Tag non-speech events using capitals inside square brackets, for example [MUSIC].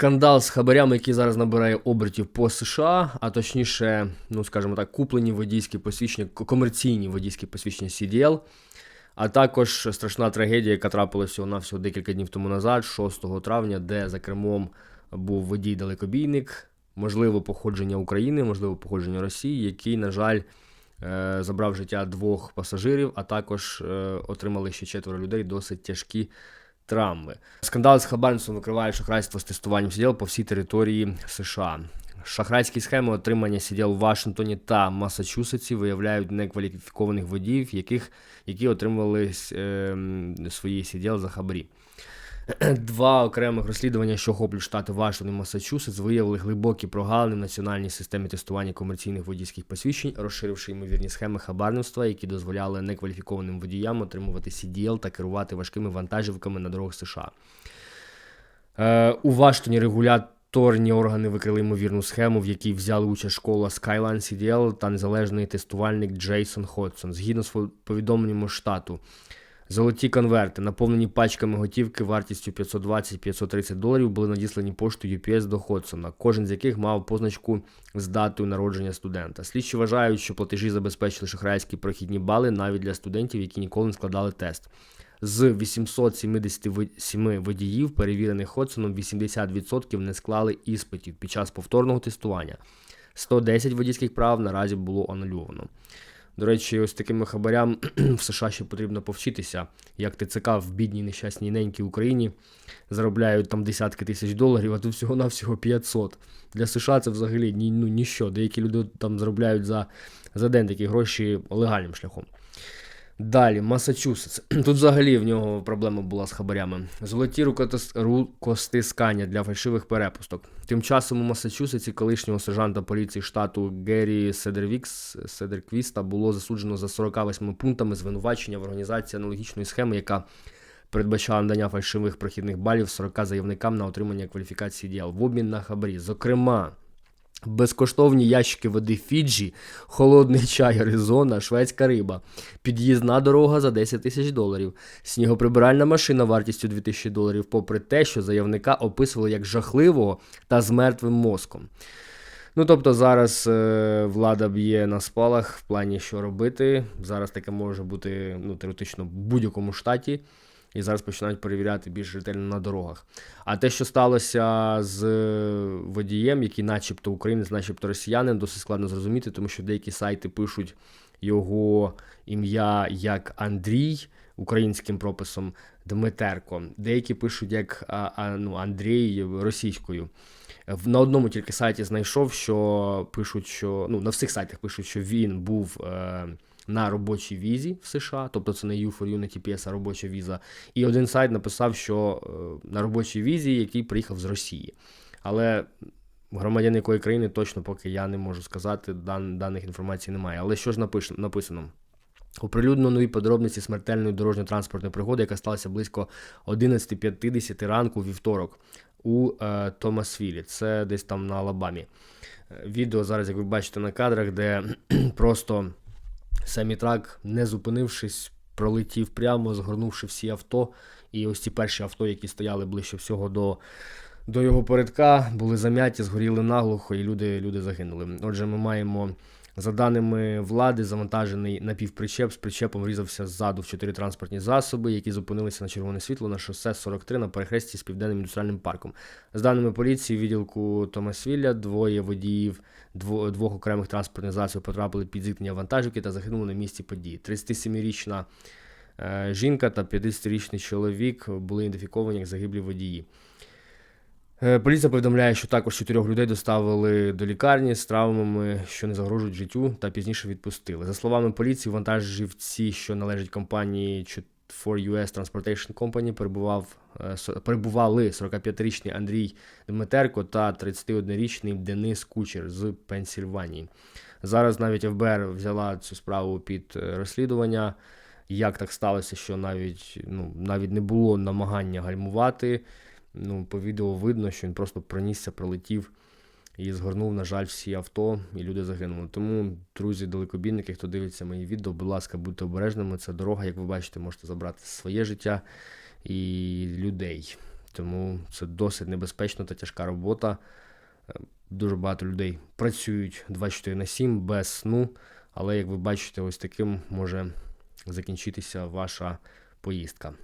Скандал з хабарями, який зараз набирає обертів по США, а точніше, ну скажімо так, куплені водійські посвідчення, комерційні водійські посвідчення CDL, а також страшна трагедія, яка трапилася всього навсього декілька днів тому назад, 6 травня, де за кермом був водій-далекобійник, можливо, походження України, можливо, походження Росії, який, на жаль, е, забрав життя двох пасажирів, а також е, отримали ще четверо людей досить тяжкі травми. Скандал з хабарництвом викриває шахрайство з тестуванням сіділ по всій території США. Шахрайські схеми отримання сіділ в Вашингтоні та Масачусетсі виявляють некваліфікованих водіїв, яких, які отримували е, свої сіділ за хабарі. [CLEARS THROAT] Два окремих розслідування, що охоплюють штати Вашингтон і Масачусетс, виявили глибокі прогалини в національній системі тестування комерційних водійських посвідчень, розширивши ймовірні схеми хабарництва, які дозволяли некваліфікованим водіям отримувати CDL та керувати важкими вантажівками на дорогах США. Е, у Вашингтоні регуляторні органи викрили ймовірну схему, в якій взяли участь школа Skyline CDL та незалежний тестувальник Джейсон Ходсон. Згідно з повідомленням штату, Золоті конверти, наповнені пачками готівки вартістю 520-530 доларів, були надіслані поштою UPS до Ходсона, кожен з яких мав позначку з датою народження студента. Слідчі вважають, що платежі забезпечили шахрайські прохідні бали навіть для студентів, які ніколи не складали тест. З 877 водіїв, перевірених Ходсоном, 80% не склали іспитів під час повторного тестування. 110 водійських прав наразі було анульовано. До речі, ось такими хабарям [CLEARS THROAT] в США ще потрібно повчитися, як ТЦК в бідній нещасній ненькій Україні заробляють там десятки тисяч доларів, а тут всього-навсього 500. Для США це взагалі ну, ніщо. Деякі люди там заробляють за, за день такі гроші легальним шляхом. Далі, Масачусетс. [CLEARS THROAT] Тут взагалі в нього проблема була з хабарями. Золоті рукостискання для фальшивих перепусток. Тим часом у Масачусетсі колишнього сержанта поліції штату Геррі Седервікс Седерквіста було засуджено за 48 пунктами звинувачення в організації аналогічної схеми, яка передбачала надання фальшивих прохідних балів 40 заявникам на отримання кваліфікації діял в обмін на хабарі. Зокрема, Безкоштовні ящики води Фіджі, холодний чай Аризона, шведська риба, під'їзна дорога за 10 тисяч доларів, снігоприбиральна машина вартістю 2000 доларів, попри те, що заявника описували як жахливого та з мертвим мозком. Ну тобто зараз е, влада б'є на спалах в плані, що робити. Зараз таке може бути ну, теоретично в будь-якому штаті. І зараз починають перевіряти більш ретельно на дорогах. А те, що сталося з водієм, який начебто українець, начебто росіянин, досить складно зрозуміти, тому що деякі сайти пишуть його ім'я як Андрій українським прописом Дмитерко. Деякі пишуть як ну, Андрій російською. На одному тільки сайті знайшов, що пишуть, що ну на всіх сайтах пишуть, що він був е, на робочій візі в США, тобто це не U4U, не TPS, а робоча віза. І один сайт написав, що е, на робочій візі, який приїхав з Росії. Але громадян якої країни точно поки я не можу сказати, дан, даних інформацій немає. Але що ж написано? Оприлюднено нові подробиці смертельної дорожньо-транспортної пригоди, яка сталася близько 11.50 ранку вівторок у е, Томасвілі. Це десь там на Алабамі. Е, Відео зараз, як ви бачите на кадрах, де [CLEARS THROAT] просто семітрак, не зупинившись, пролетів прямо, згорнувши всі авто. І ось ці перші авто, які стояли ближче всього до, до його передка, були зам'яті, згоріли наглухо, і люди, люди загинули. Отже, ми маємо. За даними влади, завантажений напівпричеп з причепом врізався ззаду в чотири транспортні засоби, які зупинилися на червоне світло на шосе 43 на перехресті з південним індустріальним парком. За даними поліції, відділку Томасвілля двоє водіїв дво- двох окремих транспортних засобів потрапили під зіткнення вантажівки та загинули на місці події. 37-річна е, жінка та 50-річний чоловік були ідентифіковані як загиблі водії. Е, Поліція повідомляє, що також чотирьох людей доставили до лікарні з травмами, що не загрожують життю, та пізніше відпустили. За словами поліції, вантажівці, що належать компанії 4US Transportation Company, перебував, е, перебували 45-річний Андрій Дмитерко та 31-річний Денис Кучер з Пенсільванії. Зараз навіть ФБР взяла цю справу під е, розслідування. Як так сталося, що навіть, ну, навіть не було намагання гальмувати. Ну, по відео видно, що він просто пронісся, пролетів і згорнув, на жаль, всі авто, і люди загинули. Тому, друзі, далекобійники, хто дивиться мої відео, будь ласка, будьте обережними. Це дорога, як ви бачите, можете забрати своє життя і людей. Тому це досить небезпечна та тяжка робота. Е, Дуже багато людей працюють 24 на 7 без сну, але як ви бачите, ось таким може закінчитися ваша поїздка.